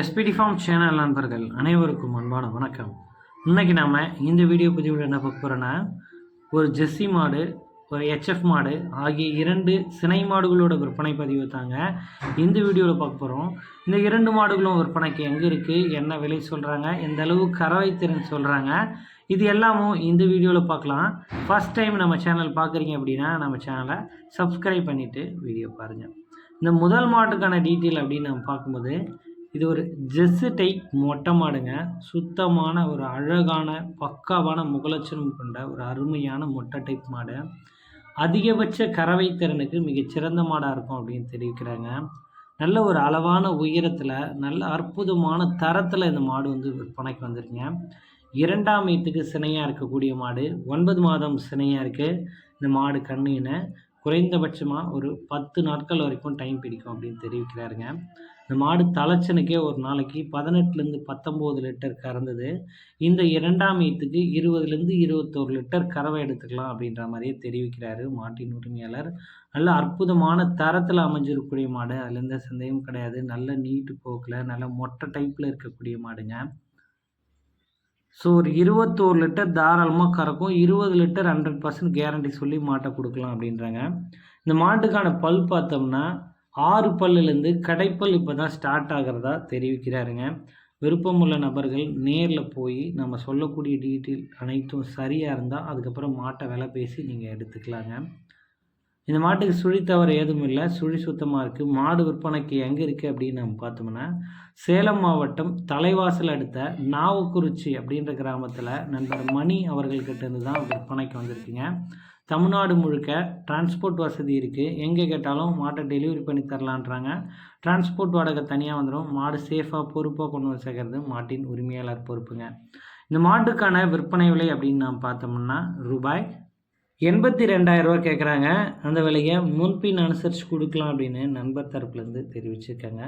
SPD form channel நண்பர்கள் அனைவருக்கும் அன்பான வணக்கம். இன்னைக்கு நாம் இந்த வீடியோ பதிவில் என்ன பார்க்க போகிறோன்னா ஒரு ஜெஸ்ஸி மாடு ஒரு ஹெச்எஃப் மாடு ஆகிய இரண்டு சினை மாடுகளோட விற்பனை பதிவு தாங்க இந்த வீடியோவில் பார்க்க போகிறோம் இந்த இரண்டு மாடுகளும் விற்பனைக்கு எங்கே இருக்குது என்ன விலை சொல்கிறாங்க எந்த அளவு கறவை திறன் சொல்கிறாங்க இது எல்லாமும் இந்த வீடியோவில் பார்க்கலாம். ஃபஸ்ட் டைம் நம்ம சேனல் பார்க்குறீங்க அப்படின்னா நம்ம சேனலை சப்ஸ்கிரைப் பண்ணிவிட்டு வீடியோ பாருங்கள் இந்த முதல் மாட்டுக்கான டீட்டெயில் அப்படின்னு நம்ம பார்க்கும்போது இது ஒரு ஜெஸ்ஸு டைப் மொட்டை மாடுங்க. சுத்தமான ஒரு அழகான பக்காவான முகலட்சணம் கொண்ட ஒரு அருமையான மொட்டை டைப் மாடு. அதிகபட்ச கறவை திறனுக்கு மிகச்சிறந்த மாடாக இருக்கும் அப்படின்னு தெரிவிக்கிறாங்க. நல்ல ஒரு அளவான உயரத்தில் நல்ல அற்புதமான தரத்தில் இந்த மாடு வந்து விற்பனைக்கு வந்திருக்குங்க. இரண்டாம் வீட்டுக்கு சினையாக இருக்கக்கூடிய மாடு. ஒன்பது மாதம் சினையாக இருக்குது இந்த மாடு கண்ணுன்னு குறைந்தபட்சமாக ஒரு பத்து நாட்கள் வரைக்கும் டைம் பிடிக்கும் அப்படின்னு தெரிவிக்கிறாருங்க. இந்த மாடு தலைச்சனுக்கே ஒரு நாளைக்கு பதினெட்டுலேருந்து பத்தொம்போது லிட்டர் கறந்தது. இந்த இரண்டாம் ஈத்துக்கு இருபதுலேருந்து இருபத்தோரு லிட்டர் கறவை எடுத்துக்கலாம் அப்படின்ற மாதிரியே தெரிவிக்கிறாரு மாட்டின் உரிமையாளர். நல்ல அற்புதமான தரத்தில் அமைஞ்சிருக்கக்கூடிய மாடு. அதில் எந்த சந்தேகமும் கிடையாது. நல்ல நீட்டு போக்கில் நல்ல மொட்டை டைப்பில் இருக்கக்கூடிய மாடுங்க. ஸோ ஒரு இருபத்தோரு லிட்டர் தாராளமாக கறக்கும். இருபது லிட்டர் ஹண்ட்ரட் பர்சன்ட் கேரண்டி சொல்லி மாட்டை கொடுக்கலாம் அப்படின்றாங்க. இந்த மாட்டுக்கான பல் பார்த்தோம்னா ஆறு பல்லுலேருந்து கடைப்பல் இப்போ தான் ஸ்டார்ட் ஆகிறதா தெரிவிக்கிறாருங்க. விருப்பமுள்ள நபர்கள் நேரில் போய் நம்ம சொல்லக்கூடிய டீட்டெயில் அனைத்தும் சரியாக இருந்தால் அதுக்கப்புறம் மாட்டை விலை பேசி நீங்கள் எடுத்துக்கலாங்க. இந்த மாட்டுக்கு சுழி தவறு ஏதும் இல்லை சுழி சுத்தமாக இருக்குது மாடு விற்பனைக்கு எங்கே இருக்குது அப்படின்னு நம்ம பார்த்தோம்னா சேலம் மாவட்டம் தலைவாசல் அடுத்த நாவக்குறிச்சி அப்படின்ற கிராமத்தில் நண்பர் மணி அவர்கள்கிட்ட இருந்து தான் விற்பனைக்கு வந்திருக்குங்க. தமிழ்நாடு முழுக்க டிரான்ஸ்போர்ட் வசதி இருக்குது எங்கே கேட்டாலும் மாட்டை டெலிவரி பண்ணி தரலான்றாங்க. டிரான்ஸ்போர்ட் வாடகை தனியாக வந்துடும் மாடு சேஃபாக பொறுப்பாக கொண்டு வந்து சேர்க்கறது மாட்டின் உரிமையாளர் பொறுப்புங்க. இந்த மாட்டுக்கான விற்பனை விலை அப்படின்னு நாம் பார்த்தோம்னா ரூபாய் எண்பத்தி ரெண்டாயிரம் ரூபா கேட்குறாங்க அந்த விலையை முன்பின் அனுசரித்து கொடுக்கலாம் அப்படின்னு நண்பர் தரப்புலேருந்து தெரிவிச்சிருக்காங்க.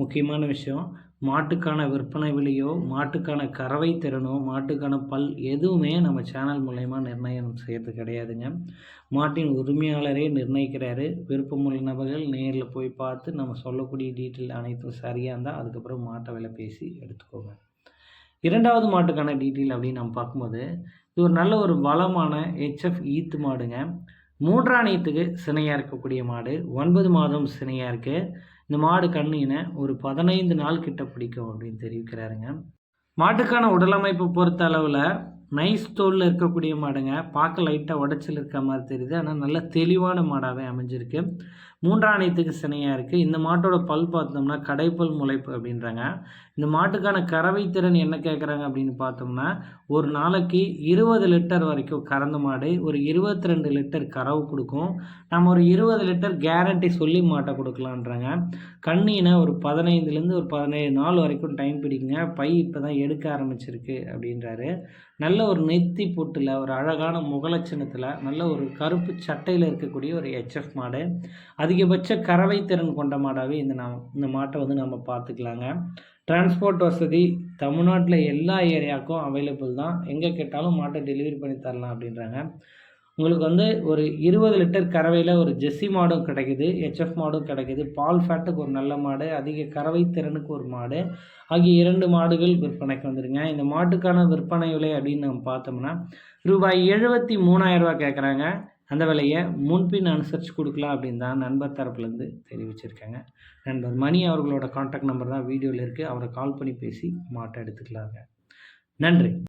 முக்கியமான விஷயம் மாட்டுக்கான விற்பனை விலையோ மாட்டுக்கான கறவை திறனோ மாட்டுக்கான பல் எதுவுமே நம்ம சேனல் மூலயமா நிர்ணயம் செய்யறது கிடையாதுங்க. மாட்டின் உரிமையாளரே நிர்ணயிக்கிறாரு. விருப்பமுள்ள நபர்கள் நேரில் போய் பார்த்து நம்ம சொல்லக்கூடிய டீட்டெயில் அனைத்தும் சரியாக இருந்தால் அதுக்கப்புறம் மாட்டை விலை பேசி எடுத்துக்கோங்க. இரண்டாவது மாட்டுக்கான டீட்டெயில் அப்படின்னு நம்ம பார்க்கும்போது இது ஒரு நல்ல ஒரு வளமான ஹெச்எஃப் ஈத்து மாடுங்க. மூன்றாம் சினையாக இருக்கக்கூடிய மாடு. ஒன்பது மாதம் சினையாக இருக்குது இந்த மாடு கண்ணினை ஒரு பதினைந்து நாள் கிட்ட பிடிக்கும் அப்படின்னு தெரிவிக்கிறாருங்க. மாட்டுக்கான உடலமைப்பு பொறுத்த அளவில் நைஸ் தோலில் இருக்கக்கூடிய மாடுங்க. பார்க்க லைட்டாக உடச்சல் இருக்க மாதிரி தெரியுது. ஆனால் நல்ல தெளிவான மாடாகவே அமைஞ்சிருக்கு. மூன்றாம் நீத்துக்கு சினையாக இருக்குது இந்த மாட்டோட பல் பார்த்தோம்னா கடைப்பல் முளைப்பு அப்படின்றாங்க. இந்த மாட்டுக்கான கறவை திறன் என்ன கேட்குறாங்க அப்படின்னு பார்த்தோம்னா ஒரு நாளைக்கு இருபது லிட்டர் வரைக்கும் கறந்த மாடு ஒரு இருபத்தி ரெண்டு லிட்டர் கறவு கொடுக்கும். நம்ம ஒரு இருபது லிட்டர் கேரண்டி சொல்லி மாட்டை கொடுக்கலான்றாங்க. கண்ணினை ஒரு பதினைந்துலேருந்து ஒரு பதினேழு நாள் வரைக்கும் டைம் பிடிக்குங்க. பை இப்போ தான் எடுக்க ஆரம்பிச்சிருக்கு அப்படின்றாரு. நல்ல நல்ல ஒரு நெத்தி பொட்டில் ஒரு அழகான முகலட்சணத்தில் நல்ல ஒரு கருப்பு சட்டையில் இருக்கக்கூடிய ஒரு ஹெச்எஃப் மாடு. அதிகபட்ச கறவை திறன் கொண்ட மாடாகவே இந்த நாம் இந்த மாட்டை வந்து நம்ம பார்த்துக்கலாங்க. டிரான்ஸ்போர்ட் வசதி தமிழ்நாட்டில் எல்லா ஏரியாவுக்கும் அவைலபிள் தான். எங்கே கேட்டாலும் மாட்டை டெலிவரி பண்ணி தரலாம் அப்படின்றாங்க. உங்களுக்கு வந்து ஒரு இருபது லிட்டர் கறவையில் ஒரு ஜெஸ்ஸி மாடும் கிடைக்குது ஹெச்எஃப் மாடும் கிடைக்குது. பால் ஃபேட்டுக்கு ஒரு நல்ல மாடு அதிக கறவை திறனுக்கு ஒரு மாடு ஆகிய இரண்டு மாடுகள் விற்பனைக்கு வந்துடுங்க இந்த மாட்டுக்கான விற்பனை விலை அப்படின்னு நம்ம பார்த்தோம்னா ரூபாய் எழுபத்தி மூணாயிரரூபா கேட்குறாங்க அந்த விலையை முன்பின் அனுசரித்து கொடுக்கலாம் அப்படின்னு தான் நண்பர் தரப்புலேருந்து தெரிவிச்சிருக்காங்க. நண்பர் மணி அவர்களோட காண்டாக்ட் நம்பர் தான் வீடியோவில் இருக்குது அவரை கால் பண்ணி பேசி மாட்டை எடுத்துக்கலாங்க. நன்றி.